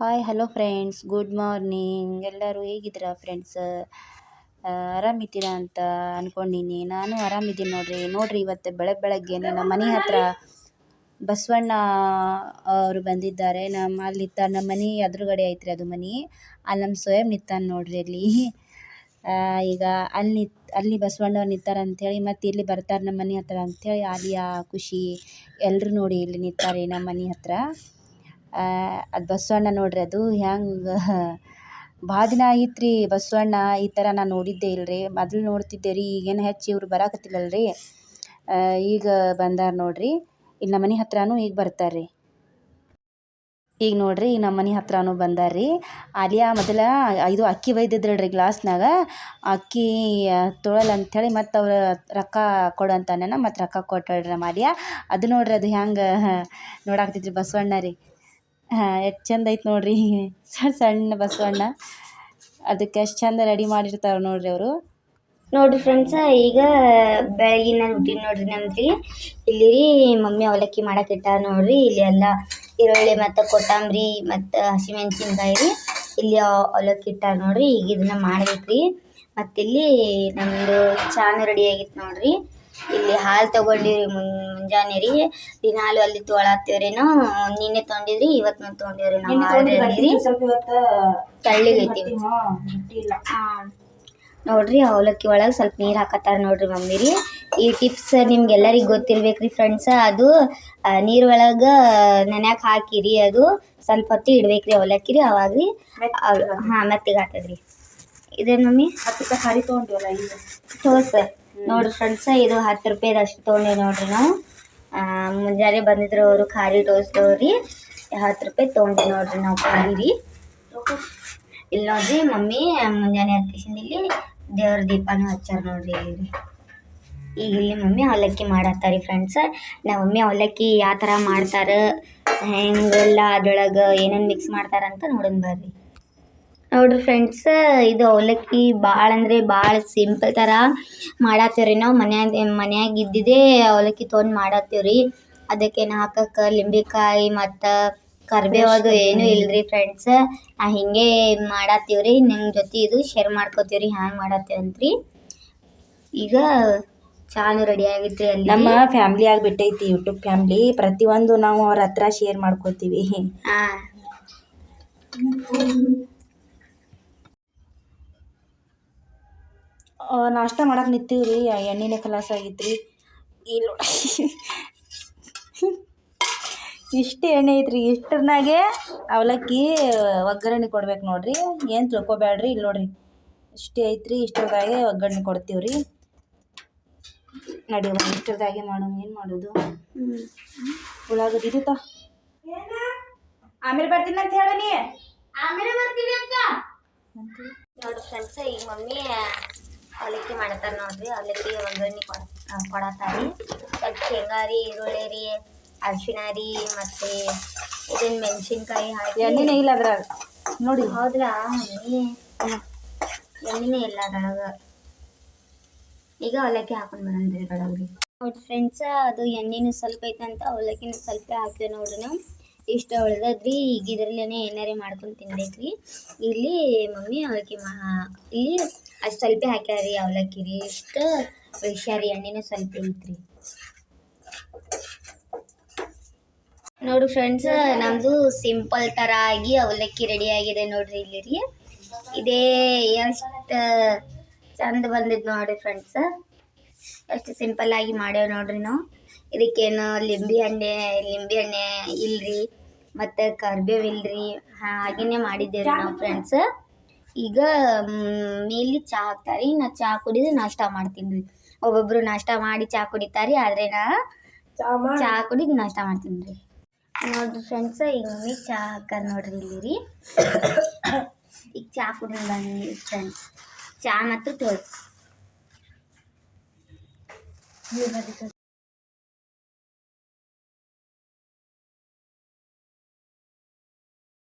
Hi hello friends good morning ಎಲ್ಲರೂ ಹೇಗಿದ್ದೀರಾ friends ಆರಾಮಿದ್ದೀರಾ ಅಂತ ಅಂದ್ಕೊಂಡಿನಿ ನಾನು ಆರಾಮಿದ್ದೀನಿ ನೋಡ್ರಿ. ನೋಡ್ರಿ ಇವತ್ತು ಬೆಳಗ್ಗೆ ಬೆಳಗ್ಗೆ ನಮ್ಮ ಮನೆ ಹತ್ರ ಬಸವಣ್ಣ ಅವರು ಬಂದಿದ್ದಾರೆ. ನಮ್ಮ ಅಲ್ಲಿ ನಿತ್ತ ನಮ್ಮ ಮನೆ ಎದುರುಗಡೆ ಐತ್ರಿ ಅದು ಮನೆ. ಅಲ್ಲಿ ನಮ್ಮ ಸ್ವಯಂ ನಿತ್ತಾನೆ ನೋಡ್ರಿ ಅಲ್ಲಿ. ಈಗ ಅಲ್ಲಿ ಅಲ್ಲಿ ಬಸವಣ್ಣವ್ರು ನಿಂತಾರೆ ಅಂಥೇಳಿ ಮತ್ತು ಇಲ್ಲಿ ಬರ್ತಾರೆ ನಮ್ಮ ಮನೆ ಹತ್ರ ಅಂಥೇಳಿ ಆಲಿಯಾ, ಖುಷಿ ಎಲ್ಲರೂ ನೋಡಿ ಇಲ್ಲಿ ನಿಂತಾರೆ ನಮ್ಮ ಮನೆ ಹತ್ರ. ಅದು ಬಸವಣ್ಣ ನೋಡ್ರಿ, ಅದು ಹ್ಯಾಂಗೆ, ಭಾಳ ದಿನ ಆಗಿತ್ತು ರೀ ಬಸವಣ್ಣ, ಈ ಥರ ನಾನು ನೋಡಿದ್ದೇ ಇಲ್ಲ ರೀ ಮೊದ್ಲು ನೋಡ್ತಿದ್ದೆ ರೀ, ಈಗೇನು ಹೆಚ್ಚು ಇವ್ರು ಬರಾಕತ್ತಿಲ್ಲಲ್ಲ ರೀ ಈಗ ಬಂದಾರ ನೋಡ್ರಿ ಇಲ್ಲಿ ನಮ್ಮ ಮನೆ ಹತ್ರನೂ ಈಗ ಬರ್ತಾರೆ ರೀ. ಈಗ ನೋಡ್ರಿ ಈಗ ನಮ್ಮ ಮನೆ ಹತ್ರನೂ ಬಂದಾರ ರೀ. ಆಲಿಯಾ ಮೊದಲ ಇದು ಅಕ್ಕಿ ಒಯ್ದಿದ್ರಲ್ಲ ರೀ ಗ್ಲಾಸ್ನಾಗ. ಅಕ್ಕಿ ತೊಳಲ್ ಅಂಥೇಳಿ ಮತ್ತು ಅವ್ರು ರೊಕ್ಕ ಕೊಡು ಅಂತಾನ ಮತ್ತು ರೊಕ್ಕ ಕೊಟ್ಟಳ್ರಿ ನಮ್ಮ ಆಲಿಯಾ ಅದು ನೋಡ್ರಿ, ಅದು ಹ್ಯಾಂಗೆ ನೋಡಾಕ್ತಿದ್ರಿ ಬಸವಣ್ಣ ರೀ. ಎಷ್ಟು ಚಂದ ಐತೆ ನೋಡ್ರಿ. ಸಣ್ಣ ಸಣ್ಣ ಬಸವಣ್ಣ. ಅದಕ್ಕೆ ಎಷ್ಟು ಚಂದ ರೆಡಿ ಮಾಡಿರ್ತಾರೆ ನೋಡ್ರಿ ಅವರು. ನೋಡ್ರಿ ಫ್ರೆಂಡ್ಸ ಈಗ ಬೆಳಗಿನ ರೂಟೀನ್ ನೋಡ್ರಿ ನಮ್ದು ಇಲ್ಲಿ ರೀ ಮಮ್ಮಿ ಅವಲಕ್ಕಿ ಮಾಡಕ್ಕೆ ಇಟ್ಟಾರ ನೋಡ್ರಿ. ಇಲ್ಲಿ ಎಲ್ಲ ಈರುಳ್ಳಿ ಮತ್ತು ಕೊತ್ತಂಬರಿ ಮತ್ತು ಹಸಿಮೆಣ್ಸಿನ್ಕಾಯಿ ರೀ. ಇಲ್ಲಿ ಅವಲಕ್ಕಿ ಇಟ್ಟಾರ ನೋಡ್ರಿ. ಈಗ ಇದನ್ನ ಮಾಡಬೇಕ್ರಿ. ಮತ್ತು ಇಲ್ಲಿ ನಮ್ಮದು ಚಾನು ರೆಡಿ ಆಗಿತ್ತು ನೋಡ್ರಿ. ಇಲ್ಲಿ ಹಾಲು ತಗೊಂಡಿರಿ ಮುಂಜಾನೆ ರೀ ದಿನಾಲು ಅಲ್ಲಿ ತೊಳತ್ತೇವ್ರಿ ನಾವು. ನಿನ್ನೆ ತೊಗೊಂಡಿದ್ರಿ ಇವತ್ತು ನಾವು ತೊಗೊಂಡಿವ್ರಿ ನಾವು ಹಾಲು ರೀ ತಳ್ಳಿಗೈತಿ ನೋಡ್ರಿ ಅವಲಕ್ಕಿ ಒಳಗೆ ಸ್ವಲ್ಪ ನೀರು ಹಾಕತ್ತಾರ ನೋಡ್ರಿ ಮಮ್ಮಿ ರೀ ಈ ಟಿಪ್ಸ್ ನಿಮ್ಗೆಲ್ಲರಿಗೆ ಗೊತ್ತಿರ್ಬೇಕ್ರಿ ಫ್ರೆಂಡ್ಸ್ ಅದು ನೀರು ಒಳಗೆ ನೆನ್ಯಾಕ ಹಾಕಿರಿ ಅದು. ಸ್ವಲ್ಪ ಹೊತ್ತು ಇಡ್ಬೇಕ್ರಿ ಅವಲಕ್ಕಿ ರೀ ಅವಾಗ ರೀ ಹಾಂ ಮೆತ್ತಿಗೆ ಹಾಕದ್ರಿ. ಇದೇನು ಮಮ್ಮಿ? ಹತ್ತು ಹರಿ ತೊಗೊಂಡಿವಲ್ಲ ಈಗ? ಟೋಸ್ ನೋಡ್ರಿ ಫ್ರೆಂಡ್ಸ್ ಇದು ಹತ್ತು ರೂಪಾಯಿ ಅಷ್ಟು ತೊಗೊಂಡೆ ನೋಡ್ರಿ ನಾವು. ಮುಂಜಾನೆ ಬಂದಿದ್ರು ಅವರು ಖಾರಿ ಟೋಸ್ಟ್ ರೀ ಹತ್ತು ರೂಪಾಯಿ ತೊಗೊಂಡ್ವಿ ನೋಡ್ರಿ ನಾವು ಖಾರಿ ಇಲ್ಲಿ ನೋಡ್ರಿ ಮಮ್ಮಿ, ಮುಂಜಾನೆ ಹತ್ತಿಸಿಂದ ಇಲ್ಲಿ ದೇವ್ರ ದೀಪನೂ ಹಚ್ಚಾರ ನೋಡ್ರಿ ಇಲ್ಲಿ ಈಗ ಇಲ್ಲಿ ಮಮ್ಮಿ ಅವಲಕ್ಕಿ ಮಾಡತ್ತಾರಿ ಫ್ರೆಂಡ್ಸ್ ನಮ್ಮ ಮಮ್ಮಿ ಅವಲಕ್ಕಿ ಯಾವ ಥರ ಮಾಡ್ತಾರೆ ಹೆಂಗೆಲ್ಲ ಅದ್ರೊಳಗೆ ಏನೇನು ಮಿಕ್ಸ್ ಮಾಡ್ತಾರಂತ ನೋಡೋಣ ಬರ್ರಿ. ನೋಡ್ರಿ ಫ್ರೆಂಡ್ಸ್ ಇದು ಅವಲಕ್ಕಿ ಭಾಳ ಅಂದರೆ ಭಾಳ ಸಿಂಪಲ್ ಥರ ಮಾಡತ್ತೀವ್ರಿ. ನಾವು ಮನ್ಯಾಗ ಮನ್ಯಾಗ ಇದ್ದಿದ್ದೇ ಅವಲಕ್ಕಿ ತೊಗೊಂಡು ಮಾಡತ್ತೀವ್ರಿ. ಅದಕ್ಕೇನು ಹಾಕಕ್ಕೆ ಲಿಂಬೆಕಾಯಿ ಮತ್ತು ಕರ್ಬೇವು ಅದು ಏನೂ ಇಲ್ರಿ ಫ್ರೆಂಡ್ಸ್ ನಾ ಹಿಂಗೆ ಮಾಡತ್ತೀವ್ರಿ. ನಿಮ್ಮ ಜೊತೆ ಇದು ಶೇರ್ ಮಾಡ್ಕೋತೀವ್ರಿ. ಹ್ಯಾಂಗೆ ಮಾಡತ್ತೀವಿ ರೀ ಈಗ ಚಾನು ರೆಡಿ ಆಗಿತ್ತು ಅಲ್ಲಿ. ನಮ್ಮ ಫ್ಯಾಮ್ಲಿ ಆಗಿಬಿಟ್ಟೈತಿ ಯೂಟ್ಯೂಬ್ ಫ್ಯಾಮ್ಲಿ ಪ್ರತಿಯೊಂದು ನಾವು ಅವ್ರ ಹತ್ರ ಶೇರ್ ಮಾಡ್ಕೋತೀವಿ. ಹಾಂ. ನಾಷ್ಟ ಮಾಡಕ್ಕೆ ನಿಂತೀವಿ ರೀ ಎಣ್ಣೆನೇ ಖಲಾಸ ಆಗೈತೆ ರೀ ಇಲ್ಲ ನೋಡಿ. ಇಷ್ಟು ಎಣ್ಣೆ ಐತ್ರಿ ಇಷ್ಟರ್ನಾಗೆ ಅವಲಕ್ಕಿ ಒಗ್ಗರಣೆ ಕೊಡ್ಬೇಕು ನೋಡ್ರಿ. ಏನು ತಿಳ್ಕೊಬೇಡ್ರಿ ಇಲ್ಲಿ ನೋಡ್ರಿ. ಇಷ್ಟೇ ಐತ್ರಿ ಇಷ್ಟರದಾಗೆ ಒಗ್ಗರಣೆ ಕೊಡ್ತೀವಿ ರೀ ನಡಿ ಇಷ್ಟರದಾಗೆ ಮಾಡೋಣ ಏನು ಮಾಡೋದು? ಉಳ್ಳಾಗಡ್ಡಿ ಆಮೇಲೆ ಬರ್ತೀನಿ ಅಂತ ಹೇಳು ನೀ. ಆಮೇಲೆ ಬರ್ತೀವಿ ಅಕ್ಕ ನೋಡ್ರಿ ಫ್ರೆಂಡ್ಸ್ ಈಗ ಮಮ್ಮಿ ಅವಲಕ್ಕಿ ಮಾಡ್ತಾರೆ ನೋಡ್ರಿ ಅವಲಕ್ಕಿ ಒಗ್ಗರಣೆ ಕೊಡ ಕೊಡತ್ತಾರಿ ಸ್ವಲ್ಪ ಶೇಂಗಾ ರೀ ಈರುಳ್ಳಿ ರೀ ಅರಿಶಿಣ ರೀ ಮತ್ತೆ ಇದನ್ನ ಮೆಣಸಿನ್ಕಾಯಿ ಹಾಕಿ. ಎಣ್ಣೆನೇ ಇಲ್ಲ ಅದ್ರಾಗ. ನೋಡಿ. ಹೌದ್ರಾ? ಎಣ್ಣೆನೇ ಇಲ್ಲ ಅದ್ರಾಗ. ಈಗ ಅವಲಕ್ಕಿ ಹಾಕೊಂಡ್ ಬರೋಣ್ರಿ ಅದ್ರೊಳಗೆ ನೋಡಿ ಫ್ರೆಂಡ್ಸ್ ಅದು ಎಣ್ಣೆನೂ ಸ್ವಲ್ಪ ಐತಂತ ಅವಲಕ್ಕಿನೂ ಸ್ವಲ್ಪ ಹಾಕಿದೆ ನೋಡ್ರಿ ನಾವು. ಇಷ್ಟ ಉಳ್ದದ್ರಿ ಈಗ ಇದ್ರಲ್ಲೇನೆ ಏನಾರೇ ಮಾಡ್ಕೊಂಡು ತಿನ್ಬೇಕ್ರಿ. ಇಲ್ಲಿ ಮಮ್ಮಿ ಅವಲಕ್ಕಿ ಮಾ, ಇಲ್ಲಿ ಅಷ್ಟು ಸ್ವಲ್ಪ ಹಾಕ್ಯಾರಿ ಅವಲಕ್ಕಿ ರೀ ಇಷ್ಟು ಹುಷಾರಿ ಎಣ್ಣೆನೂ ಸ್ವಲ್ಪ ಐತ್ರಿ ನೋಡು ಫ್ರೆಂಡ್ಸ್ ನಮ್ದು ಸಿಂಪಲ್ ಥರ ಆಗಿ ಅವಲಕ್ಕಿ ರೆಡಿ ಆಗಿದೆ ನೋಡ್ರಿ ಇಲ್ಲಿ ರೀ ಇದೇ ಎಷ್ಟು ಚಂದ ಬಂದಿದ್ದು ನೋಡ್ರಿ ಫ್ರೆಂಡ್ಸ್ ಎಷ್ಟು ಸಿಂಪಲ್ ಆಗಿ ಮಾಡ್ಯಾವ ನೋಡ್ರಿ ನಾವು. ಇದಕ್ಕೇನು ಲಿಂಬೆ ಹಣ್ಣೆ ಲಿಂಬೆ ಹಣ್ಣೆ ಇಲ್ರಿ. ಮತ್ತು ಕರ್ಬೇವಿಲ್ರಿ ಇಲ್ರಿ ಹಾಗೇನೆ ಮಾಡಿದ್ದೇವೆ ನಾವು ಫ್ರೆಂಡ್ಸ್ ಈಗ ಮೇಲಿ ಚಹಾ ಹಾಕ್ತಾರೆ ನಾ ಚಹಾ ಕುಡಿದು ನಾಷ್ಟ ಮಾಡ್ತೀನಿ ರೀ ಒಬ್ಬೊಬ್ರು ನಾಷ್ಟ ಮಾಡಿ ಚಹಾ ಕುಡಿತಾರೆ ಆದರೆ ನಾ ಚಾ ಕುಡಿದು ನಾಷ್ಟ ಮಾಡ್ತೀನಿ ರೀ ನೋಡ್ರಿ ಫ್ರೆಂಡ್ಸ್ ಈಗ ಮಮ್ಮಿ ಚಹಾ ಹಾಕಾರ ನೋಡ್ರಿ ಇಲ್ಲಿ ರೀ ಈಗ ಚಹಾ ಕುಡಿದು ಬನ್ನಿ ಫ್ರೆಂಡ್ಸ್ ಚಹಾ ಮತ್ತು ಟೋಸ್